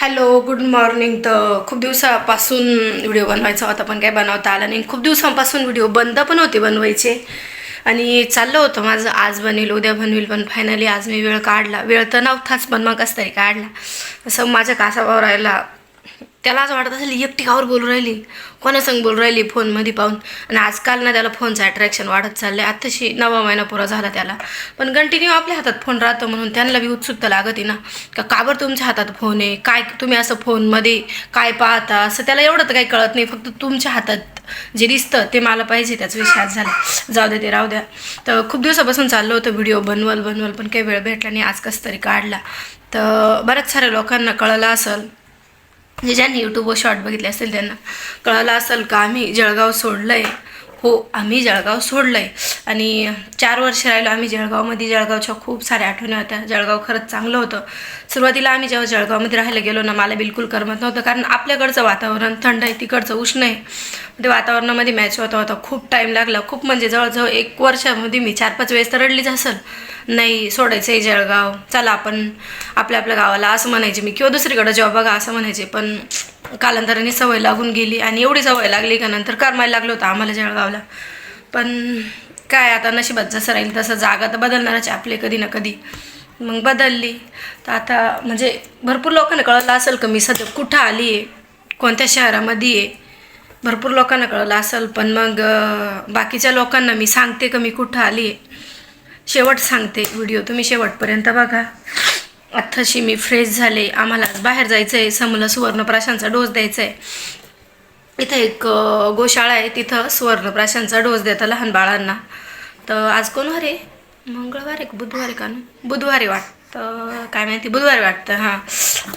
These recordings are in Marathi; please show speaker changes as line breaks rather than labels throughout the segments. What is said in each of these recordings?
हॅलो गुड मॉर्निंग तर खूप दिवसापासून व्हिडिओ बनवायचा होता पण काय बनवता आला नाही. खूप दिवसांपासून व्हिडिओ बंद पण होते बनवायचे. आणि चाललं होतं माझं आज बनवेल उद्या बनवेल पण फायनली आज मी वेळ काढला. वेळ तर नव्हताच पण मग कसं तरी काढला. असं माझ्या कासावर राहिला. त्याला असं वाटत असेल एकटी कावर बोलू राहिली. कोणासंग बोलू राहिली फोनमध्ये पाहून. आणि आजकाल ना त्याला फोनचं अट्रॅक्शन वाढत चाललं आहे आत्ताशी नवा महिना पुरा झाला त्याला. पण कंटिन्यू आपल्या हातात फोन राहतो म्हणून त्यांना बी उत्सुकता लागते ना. का का बरं तुमच्या हातात फोन आहे? काय तुम्ही असं फोनमध्ये काय पाहता? असं त्याला एवढं तर काही कळत नाही. फक्त तुमच्या हातात जे दिसतं ते मला पाहिजे त्याच विषयात झालं. जाऊ दे ते राहू द्या. तर खूप दिवसापासून चाललं होतं व्हिडिओ बनवल बनवल पण काही वेळ भेटला नाही. आज कसं तरी काढला. तर बऱ्याच साऱ्या लोकांना कळलं असेल. म्हणजे ज्यांनी यूट्यूबवर शॉर्ट बघितले असतील त्यांना कळलं असेल का आम्ही जळगाव सोडलं आहे हो आम्ही जळगाव सोडलं आहे आणि चार वर्ष राहिलो आम्ही जळगावमध्ये. जळगावच्या खूप साऱ्या आठवणी होत्या. जळगाव खरंच चांगलं होतं. सुरुवातीला आम्ही जेव्हा जळगावमध्ये राहायला गेलो ना मला बिलकुल करमत नव्हतं. कारण आपल्याकडचं वातावरण थंड आहे तिकडचं उष्ण आहे. ते वातावरणामध्ये मॅच होता होता. खूप टाईम लागला. खूप म्हणजे जवळजवळ एक वर्षामध्ये मी चार पाच वेळेस तर रडलीच असेल. नाही सोडायचं आहे जळगाव. चला आपण आपल्या आपल्या गावाला असं म्हणायचे मी. किंवा दुसरीकडं जॉब बघा असं म्हणायचे. पण कालांतराने सवय लागून गेली आणि एवढी सवय लागली का नंतर करमायला लागलं होतं आम्हाला जळगावला. पण काय आता नशिबात जसं राहील तसं जागा तर बदलणारच आहे आपले कधी ना कधी. मग बदलली. तर आता म्हणजे भरपूर लोकांना कळलं असेल का मी सध्या कुठं आली आहे? कोणत्या शहरामध्ये आहे? भरपूर लोकांना कळलं असेल पण मग बाकीच्या लोकांना मी सांगते का मी कुठं आली आहे? शेवट सांगते व्हिडिओ तुम्ही शेवटपर्यंत बघा. आत्ताशी मी फ्रेश झाले. आम्हाला आज बाहेर जायचं आहे समूला सुवर्णप्राशांचा डोस द्यायचा आहे इथं एक गोशाळा आहे तिथं स्वर्णप्राशांचा डोस देतात लहान बाळांना. तर आज कोण वार आहे? मंगळवार एक बुधवारी का ना? बुधवारी वाटतं काय माहिती बुधवारी वाटतं हां.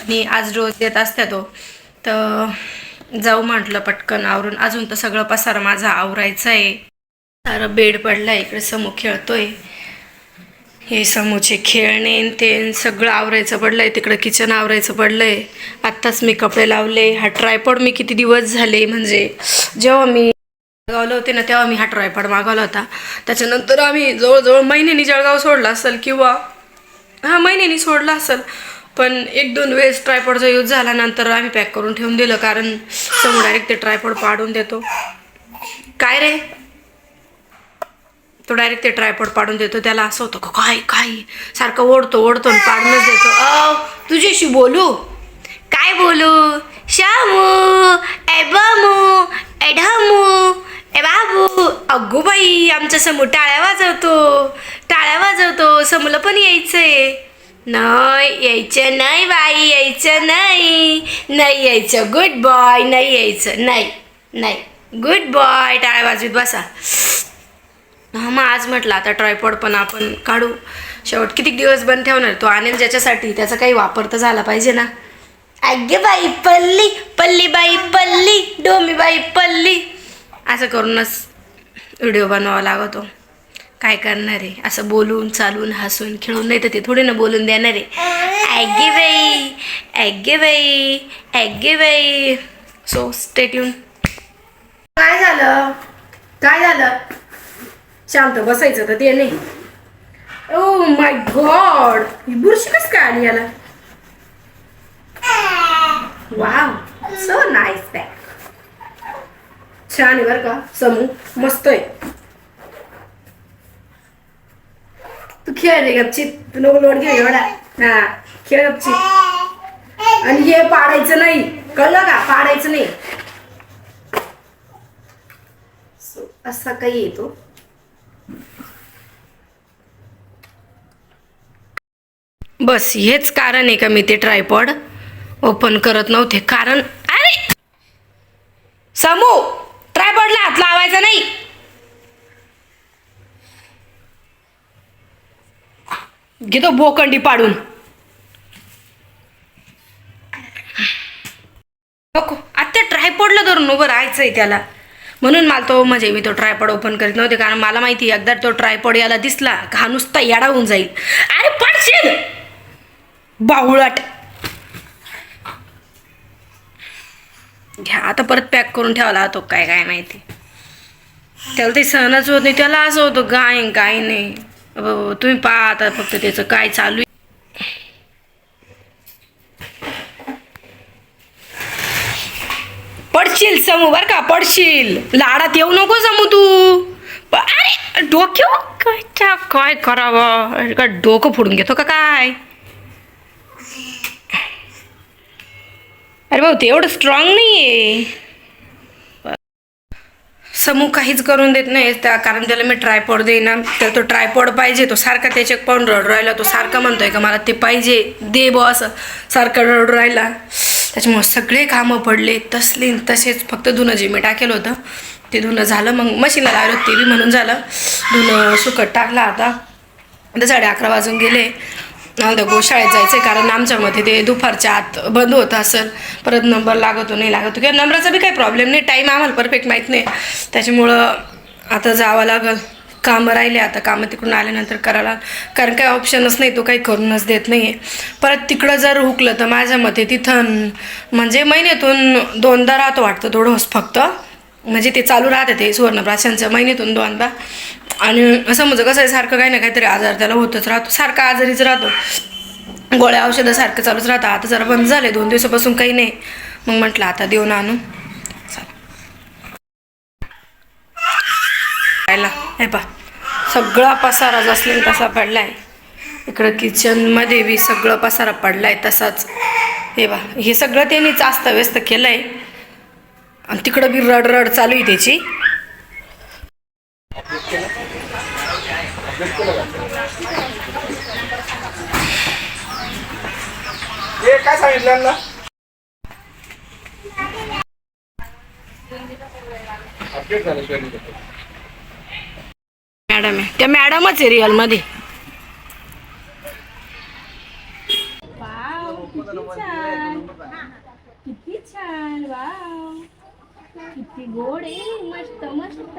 आणि आज डोस देत असत्या तो हो. तर जाऊ म्हटलं पटकन आवरून. अजून तर सगळं पसारा माझा आवरायचा आहे. सारं बेड पडला इकडे समू खेळतोय. हे समूचे खेळणे ते सगळं आवरायचं पडलं आहे तिकडं किचन आवरायचं पडलं आहे आत्ताच मी कपडे लावले. हा ट्रायपॉड मी किती दिवस झाले म्हणजे जेव्हा मी जळगावला होते ना तेव्हा मी हा ट्रायपॉड मागवला होता. त्याच्यानंतर आम्ही जवळजवळ महिन्यानी जळगाव सोडला असेल किंवा हा महिन्यानी सोडला असेल. पण एक दोन वेळेस ट्रायपॉडचा यूज झाल्यानंतर आम्ही पॅक करून ठेवून दिलं कारण समोर डायरेक्ट ते ट्रायपॉड पाडून देतो. काय रे? तो डायरेक्ट ते ट्रायपॉड पाडून देतो. त्याला असं होतं का काय काय? सारखं ओढतो ओढतो आणि पाडूनच देतो. अ तुझ्याशी बोलू? काय बोलू? श्यामू ए बामू ए ए बाबू. अगो बाई आमचा समूह टाळ्या वाजवतो. टाळ्या वाजवतो समूला पण यायचंय. नाही यायचं नाही बाई यायचं नाही. नाही यायचं गुड बॉय नाही यायचं. नाही नाही. गुड बॉय टाळ्या वाजवीत बसा. हां मग आज म्हटलं आता ट्रायपॉड पण आपण काढू. शेवट किती दिवस बंद ठेवणार? तो आणेल ज्याच्यासाठी त्याचा काही वापर तर झाला पाहिजे ना. आगे बाई पल्ली पल्ली बाई पल्ली डोमी बाई पल्ली. असं करूनच व्हिडिओ बनवावा लागतो. काय करणार आहे? असं बोलून चालून हसून खेळून नाही तर ते थोडी ना बोलून देणार आहे. ॲगे बाई ॲगे बाई ॲगे बाई. सो स्टेट येऊन काय झालं? काय झालं? शांत बसायचं तर ते नाही. ओ माय गॉड ही बुरशी कस काय आली याला? वाव सो नाईस बॅग छान आहे बरं का समू. मस्त आहे. तू खेळ रे गपचित तू नको लोड घे एवढा. हा खेळ गपचित आणि हे पाडायचं नाही. कळलं का? पाडायचं नाही. असा काही येतो बस हेच कारण आहे का मी ते ट्रायपॉड ओपन करत नव्हते? कारण अरे! समू ट्रायपॉडला हात लावायचा नाही. घेतो भोकंडी पाडून. नको आता ट्रायपॉडला धरून उभं राहायचंय त्याला. म्हणून मला तो म्हणजे मी तो ट्रायपॉड ओपन करीत नव्हते कारण मला माहिती आहे, एकदा तो ट्रायपॉड याला दिसला का हा नुसता येडा होऊन जाईल. अरे पडशील! बाहुळाट घ्या आता परत पॅक करून ठेवला तो काय काय माहिती. त्याला ते सहनच होत नाही त्याला असं होतं गाय काय नाही तुम्ही पहा आता फक्त त्याचं काय चालू आहे पडशील समू बर का पडशील. लाडात येऊ नको समू तू. अरे डोक्यो काय काय करावं? का डोकं फोडून घेतो का काय? अरे भाऊ ते एवढं स्ट्रॉंग आहे समूह काहीच करून देत नाही. त्या कारण त्याला मी ट्रायपॉड देईना. तर तो ट्रायपॉड पाहिजे. तो सारखा त्याच्या पाहून रड राहिला. तो सारखा म्हणतोय का मला ते पाहिजे. दे बॉ असं. सारखा रड राहिला. त्याच्यामुळे सगळे कामं पडले तसले तसेच फक्त धुणं जे मी टाकेलं होतं ते धुणं झालं. मग मशीनला लावलं ते बी म्हणून झालं. धुणं सुकट टाकला आता. आता साडे अकरा वाजून गेले. आता गोशाळेत जायचं आहे कारण आमच्यामध्ये ते दुपारच्या आत बंद होतं असेल. परत नंबर लागतो नाही लागतो. किंवा नंबराचा बी काही प्रॉब्लेम नाही. टाईम आम्हाला परफेक्ट माहीत नाही. त्याच्यामुळं आता जावं लागल. कामं राहिले आता कामं तिकडून आल्यानंतर करायला कारण काही ऑप्शनच नाही तो काही करूनच देत नाही आहे परत तिकडं जर हुकलं तर माझ्या मते तिथं म्हणजे महिन्यातून दोनदा राहतो वाटतं थोडंच फक्त. म्हणजे ते चालू राहते ते सुवर्णप्राशांचं महिन्यातून दोनदा. आणि समज म्हणजे कसं आहे सारखं काही ना काहीतरी आजार त्याला होतच राहतो. सारखा आजारीच राहतो. गोळ्या औषधं सारखं चालूच राहतं. आता जरा बंद झाले दोन दिवसापासून काही नाही. मग म्हटलं आता देऊन आणू. खायला हे पा सगळा पसारा जसलेन तसा पडलाय. इकडं किचनमध्ये बी सगळं पसारा पडलाय तसाच. हे बा हे सगळं त्यांनीच व्यस्त केलंय. आणि तिकडं बी रड रड चालू आहे त्याची
काय सांगितलं अपडेट झालं
मॅडम आहे. त्या मॅडमच आहे रिअलमध्ये किती छान. वाव. किती गोड आहे मस्त मस्त.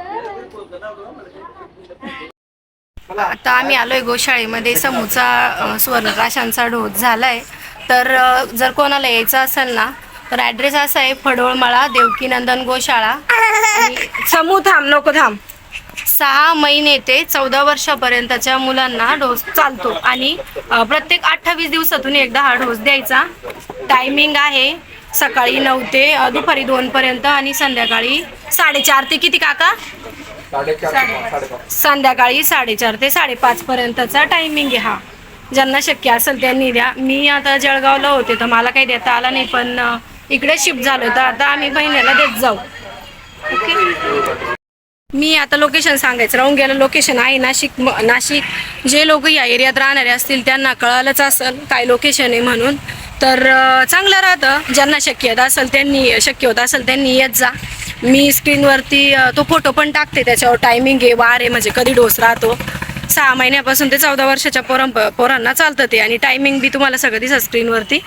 आता आम्ही आलोय गोशाळेमध्ये. समूचा अ, सुवर्णराशांचा डोस झालाय. तर जर कोणाला यायचं असेल ना तर ॲड्रेस असा आहे फडोळमळा देवकीनंदन गोशाळा. समू थांब नको थांब. सहा महिने ते चौदा वर्षापर्यंतच्या मुलांना डोस चालतो. आणि प्रत्येक अठ्ठावीस दिवसातून एकदा हा डोस द्यायचा. टायमिंग आहे सकाळी नऊ ते दुपारी दोन पर्यंत आणि संध्याकाळी साडेचार ते किती काका? संध्याकाळी साडेचार ते साडेपाच पर्यंतचा टायमिंग आहे हा. ज्यांना शक्य असेल त्यांनी द्या. मी आता जळगावला होते तर मला काही देता आला नाही पण इकडे शिफ्ट झालो तर आता आम्ही महिन्याला देत जाऊ. ओके? मी आता लोकेशन सांगायचं. राहून गेलं लोकेशन आहे नाशिक नाशिक. जे लोक या एरियात राहणारे असतील त्यांना कळालंच असेल काय लोकेशन आहे म्हणून. तर चांगलं राहतं. ज्यांना शक्य होत असेल त्यांनी शक्य होत असेल त्यांनी येत जा. मी स्क्रीनवरती तो फोटो पण टाकते त्याच्यावर. टायमिंग आहे वार आहे म्हणजे कधी डोस राहतो. सहा महिन्यापासून ते चौदा वर्षाच्या पोरां पोरांना चालतं ते. आणि टायमिंग बी तुम्हाला सगळं दिसत स्क्रीनवरती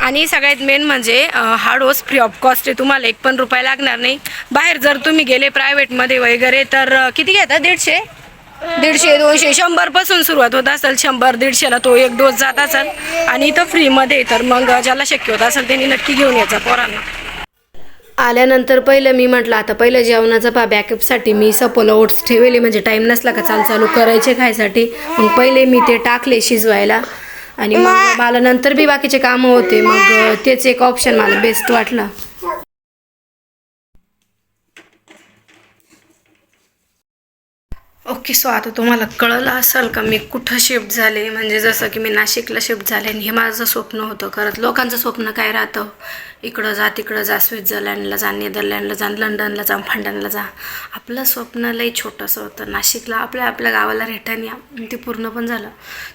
आणि सगळ्यात मेन म्हणजे हा डोस फ्री ऑफ कॉस्ट आहे. तुम्हाला एक पण रुपये लागणार नाही. बाहेर जर तुम्ही गेले प्रायव्हेटमध्ये वगैरे तर किती घेतात दीडशे? दीडशे दोनशे शंभरपासून सुरुवात होत असेल. शंभर दीडशेला तो एक डोस जात असेल. आणि इथं फ्रीमध्ये तर मग ज्याला शक्य होत असेल त्यांनी नक्की घेऊन यायचा पोरांना. आल्यानंतर पहिलं मी म्हटलं आता पहिलं जेवणाचा पा बॅकअपसाठी मी सपोला ओट्स ठेवले म्हणजे टाईम नसला का चाल चालू करायचे खायसाठी. मग पहिले मी ते टाकले शिजवायला. आणि मग मला नंतर बी बाकीचे कामं होते. मग तेच एक ऑप्शन मला बेस्ट वाटलं. ओके सो आता तुम्हाला कळलं असेल का मी कुठं शिफ्ट झाले? म्हणजे जसं की मी नाशिकला शिफ्ट झाले आणि हे माझं स्वप्न होतं. खरंच लोकांचं स्वप्न काय राहतं? इकडं जा तिकडं जा स्वित्झर्लंडला जा नेदरलँडला जा लंडनला जा फंडनला जा. आपलं स्वप्न लई छोटंसं होतं. नाशिकला आपल्या आपल्या गावाला रिटर्न या. ते पूर्ण पण झालं.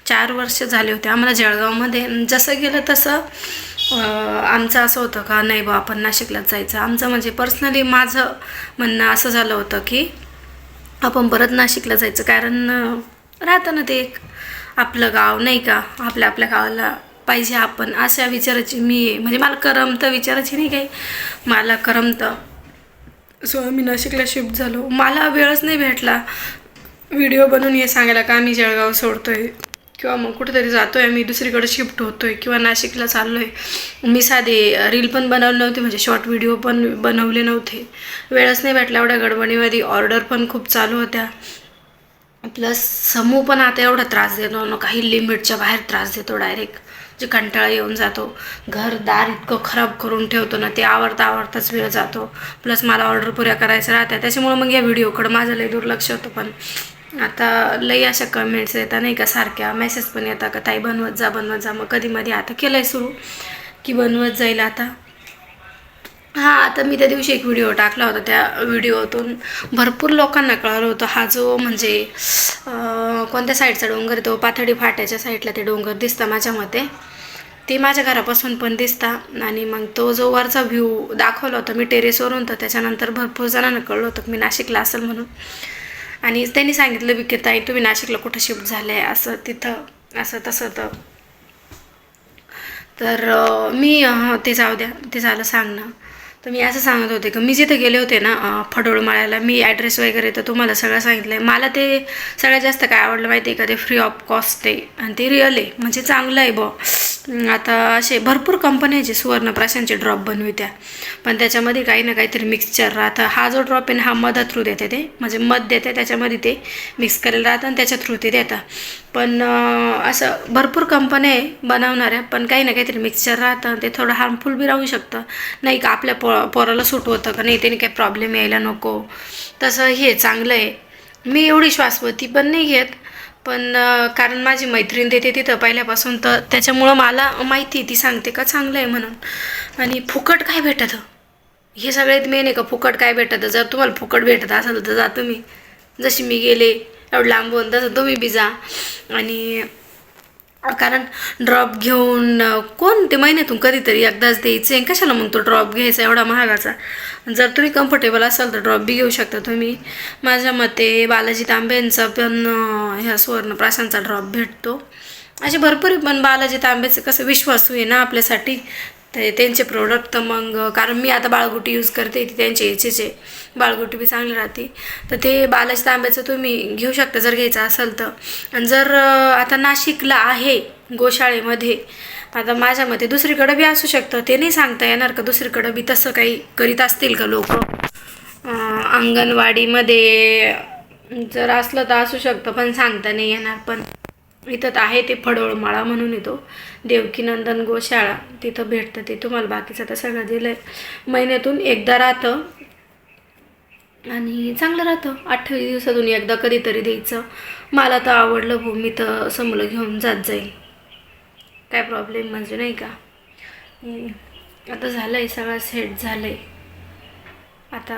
चार वर्ष झाले होते आम्हाला जळगावमध्ये. जसं गेलं तसं आमचं असं होतं का नाही बा आपण नाशिकलाच जायचं. आमचं म्हणजे पर्सनली माझं म्हणणं असं झालं होतं की आपण परत नाशिकला जायचं. कारण राहतं ना ते एक आपलं गाव नाही का? आपल्या आपल्या गावाला पाहिजे आपण. अशा विचाराची मी म्हणजे मला करमतं विचाराची नाही काही. मला करमतं. सो आम्ही नाशिकला शिफ्ट झालो. मला वेळच नाही भेटला. व्हिडिओ बनवून हे सांगायला का मी जळगाव सोडतोय? किंवा मग कुठेतरी जातो आहे मी दुसरीकडे शिफ्ट होतो आहे किंवा नाशिकला चाललो आहे मी साधे रील पण बनवले नव्हते म्हणजे शॉर्ट व्हिडिओ पण बनवले नव्हते. वेळच नाही भेटला एवढ्या गडबडीमध्ये. ऑर्डर पण खूप चालू होत्या. प्लस समूह पण आता एवढा त्रास देतो ना काही लिमिटच्या बाहेर त्रास देतो डायरेक्ट जे कंटाळा येऊन जातो. घरदार इतकं खराब करून ठेवतो ना ते आवडता आवडताच वेळ जातो. प्लस मला ऑर्डर पुऱ्या करायचं राहत्या. त्याच्यामुळं मग या व्हिडिओकडं माझं लई दुर्लक्ष होतं पण. आता लई अशा कमेंट्स येतात नाही का सारख्या मेसेज पण येतात का ताई बनवत जा बनवत जा. मग कधी मध्ये आता केलं आहे सुरू की बनवत जाईल आता. हां आता मी त्या दिवशी एक व्हिडिओ टाकला होता. त्या व्हिडिओतून भरपूर लोकांना कळलं होतं. हा जो म्हणजे कोणत्या साईडचा डोंगर आहे तो? पाथडी फाट्याच्या साईडला ते डोंगर दिसतं माझ्या मते. ते माझ्या घरापासून पण दिसता. आणि मग तो जो वरचा व्ह्यू दाखवला होता मी टेरेसवरून तर त्याच्यानंतर भरपूर जणांना कळलं होतं मी नाशिकला असेल म्हणून. आणि त्यांनी सांगितलं बी की ताई तुम्ही नाशिकला कुठं शिफ्ट झाले आहे असं तिथं असं तसं तर तर मी ते जाऊ द्या ते झालं सांगणं. तर मी असं सांगत होते की मी जिथे गेले होते ना अं, फडोळमाळ्याला मी ॲड्रेस वगैरे तर तुम्हाला सगळं सांगितलं आहे मला ते सगळ्यात जास्त काय आवडलं माहिती आहे का? ते फ्री ऑफ कॉस्ट आहे. आणि ते रिअल आहे. म्हणजे चांगलं आहे बुवा. आता असे भरपूर कंपन्या आहे जे सुवर्णप्राशांचे ड्रॉप बनवित्या. पण त्याच्यामध्ये काही ना काहीतरी मिक्सचर राहतं. हा जो ड्रॉप आहे ना हा मधा थ्रू देते ते. म्हणजे मध देते त्याच्यामध्ये ते मिक्स करायला राहतं आणि त्याच्या थ्रू ते देतात. पण असं भरपूर कंपन्या आहे बनवणाऱ्या पण काही ना काहीतरी मिक्सचर राहतं ते थोडं हार्मफुल बी राहू शकतं. नाही का आपल्या पो पोराला सूट होतं का नाही त्याने काही प्रॉब्लेम यायला नको. तसं हे चांगलं आहे. मी एवढी श्वासवती पण नाही घेत पण कारण माझी मैत्रीण देते तिथं पहिल्यापासून तर त्याच्यामुळं मला माहिती आहे ती सांगते का चांगलं आहे म्हणून. आणि फुकट काय भेटतं? हे सगळ्यात मेन आहे का फुकट काय भेटतं? जर तुम्हाला फुकट भेटत असेल तर जा तुम्ही. जशी मी गेले एवढं लांबून तसं तुम्ही बी जा. आणि कारण ड्रॉप घेऊन कोण ते महिन्यातून कधीतरी एकदाच द्यायचे आणि कशाला मग तो ड्रॉप घ्यायचा एवढा महागाचा? जर तुम्ही कम्फर्टेबल असाल तर ड्रॉप बी घेऊ शकता तुम्ही. माझ्या मते बालाजी तांब्यांचा पण ह्या ह्या सुवर्णप्राशांचा ड्रॉप भेटतो. असे भरपूर पण बालाजी तांब्याचं कसं विश्वासू आहे ना आपल्यासाठी. तर त्यांचे प्रोडक्ट तर मग कारण मी आता बाळगुटी यूज करते ती त्यांचे याचेचे बाळगुटी बी चांगली राहते. तर ते बालाजी तांब्याचं तुम्ही घेऊ शकता जर घ्यायचं असेल तर. आणि जर आता नाशिकला आहे गोशाळेमध्ये आता माझ्या मते दुसरीकडं बी असू शकतं. ते नाही सांगता येणार का दुसरीकडं बी तसं काही करीत असतील का लोक? अंगणवाडीमध्ये जर असलं तर असू शकतं पण सांगता नाही येणार. पण इथं तर आहे ते फडोळमाळा म्हणून येतो. देवकीनंदन गोशाळा तिथं भेटतं ते तुम्हाला. बाकीचं आता सगळं दिलं आहे महिन्यातून एकदा राहतं. आणि चांगलं राहतं. अठ्ठावीस दिवसातून एकदा कधीतरी द्यायचं. मला तर आवडलं भाऊ मी तर असं मुलं घेऊन जात जाईल काय प्रॉब्लेम म्हणजे नाही का? आता झालं आहे सगळं सेट झालं आहे आता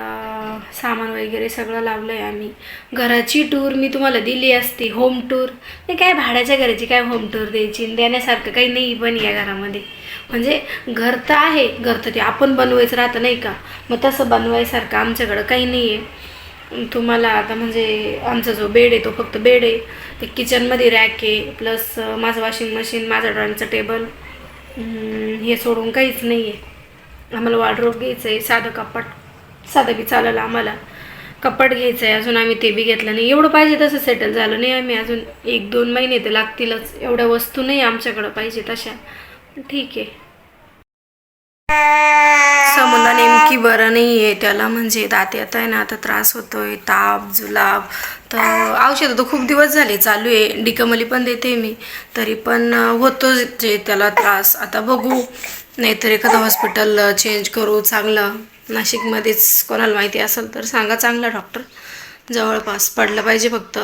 सामान वगैरे सगळं लावलं आहे आम्ही. घराची टूर मी तुम्हाला दिली असती होम टूर नाही काय भाड्याच्या घराची काय होम टूर द्यायची? देण्यासारखं काही नाही पण या घरामध्ये. म्हणजे घर तर आहे घर तर ते आपण बनवायचं राहतं नाही का? मग तसं बनवायसारखं आमच्याकडं काही नाही आहे तुम्हाला आता म्हणजे आमचा जो बेड आहे तो फक्त बेड आहे. ते किचनमध्ये रॅक आहे प्लस माझं वॉशिंग मशीन माझं ड्रॉइंगचं टेबल हे सोडून काहीच नाही आहे आम्हाला वॉर्ड्रोप घ्यायचं आहे साधं कपाट साधं बी चालेल आम्हाला. कपाट घ्यायचं आहे अजून आम्ही ते बी घेतलं नाही. एवढं पाहिजे तसं सेटल झालं नाही आम्ही अजून. एक दोन महिने तर लागतीलच. एवढ्या वस्तू नाही आमच्याकडं पाहिजे तशा. ठीक आहे. समजा नेमकी बरं नाही आहे त्याला म्हणजे दात्यात आहे ना आता त्रास होतोय. ताप जुलाब. तर औषधं तर खूप दिवस झाले चालू आहे. डिकमली पण देते मी. तरी पण होतो जे त्याला त्रास. आता बघू. नाहीतर एखादं हॉस्पिटल चेंज करू. चांगलं. नाशिकमध्येच कोणाला माहिती असेल तर सांगा चांगला डॉक्टर जवळपास पडलं पाहिजे फक्त.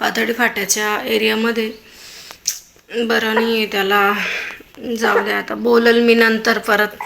पातळी फाट्याच्या एरियामध्ये बरं नाही त्याला जाऊ द्या आता. बोलल मी नंतर परत.